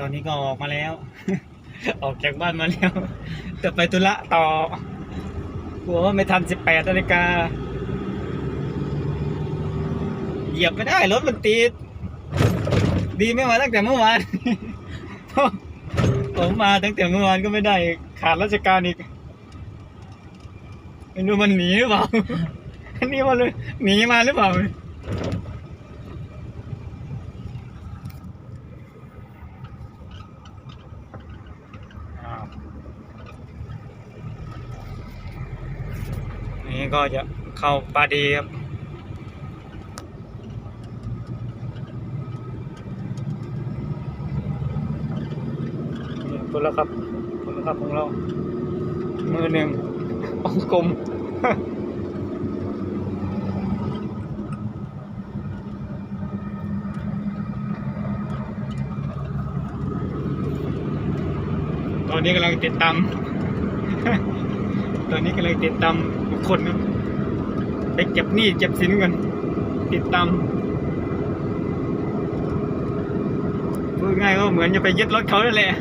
ตอนนี้ก็ออกมาแล้ว ออกจากบ้านมาแล้วจะไปธุระต่อกลัวว่าไม่ทันสิบแปดนาฬิกา เหยียบไม่ได้รถมันติด ดีไม่มาตั้งแต่เมื่อวาน ผมมาตั้งแต่เมื่อวานก็ไม่ได้ ขาดราชการอีกไม่รู้มันหนีหรือเปล่าอันนี้มาเลยหนีมาหรือเปล่า นี่ก็จะเข้าปาดีครับนี่คนละครับคนละครับของเรา มือหนึ่งองกลมตอนนี้กำลังติดตาม ตอนนี้กำลังติดตาม คคนไปเก็บหนี้เก็บสินกัน ติดตามพูดง่ายก็เหมือนจะไปยึดรถเขานั่นแหละ